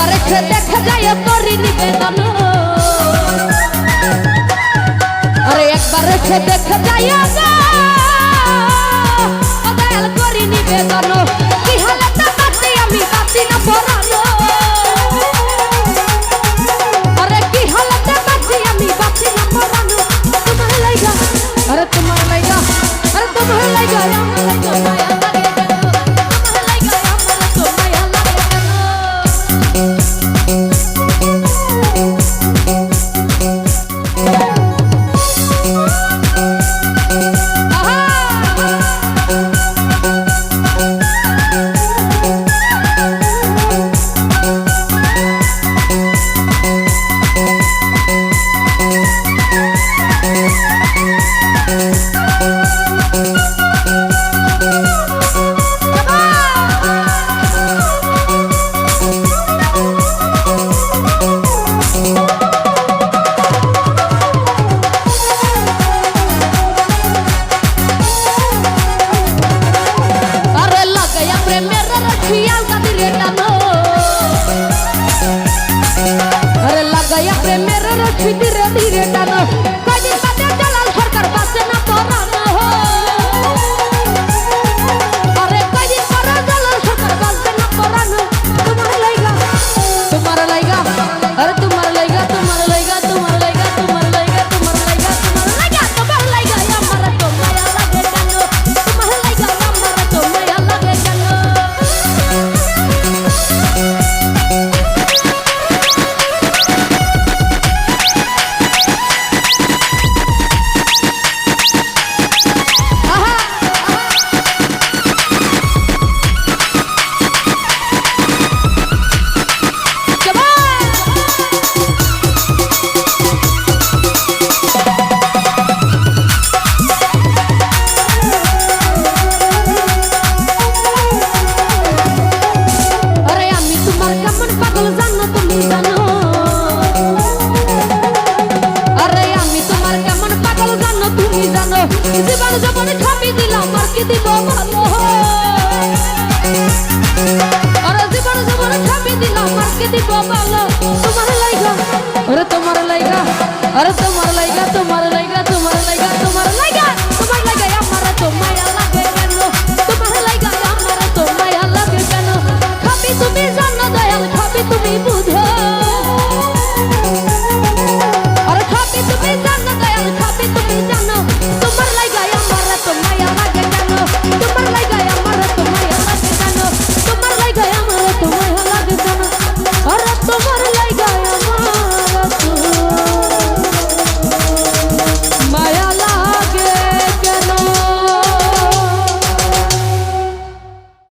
আরে একবার দেখা যায় করি নিবেদন। আরে একবার দেখা যায় el দিব ভালো তুমি জানো দয়াল খাবি তুমি